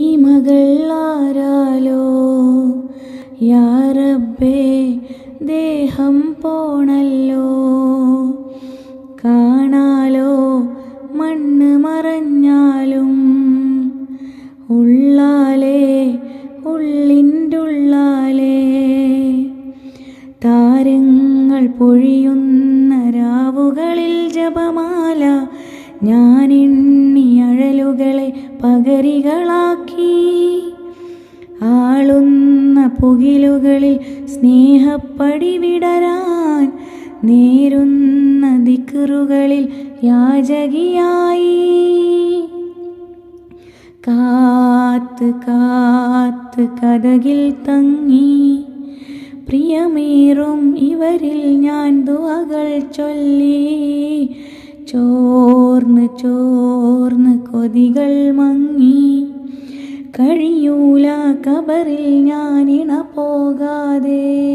അടിമകൾ ആരാലോ? യാറബേ ദേഹം പോണല്ലോ? കാണാലോ മണ്ണ് മറഞ്ഞാലും? ഉള്ളാലേ ഉള്ളിന്റുള്ളാലേ താരങ്ങൾ പൊഴിയുന്ന രാവുകളിൽ ജപമാല ഞാൻ എണ്ണി അഴലുകളെ പകരികളാക്കി പുകിലുകളിൽ സ്നേഹപ്പടി വിടരാൻ നേരുന്ന ദിക്കറുകളിൽ യാചകിയായി. കാത്ത് കാത്ത് കഥകിൽ തങ്ങി പ്രിയമേറും ഇവരിൽ ഞാൻ ദുവകൾ ചൊല്ലി. ചോർന്ന് ചോർന്ന് കൊതികൾ മങ്ങി കഴിയൂല കബറിൽ ഞാനിണ പോകാതെ.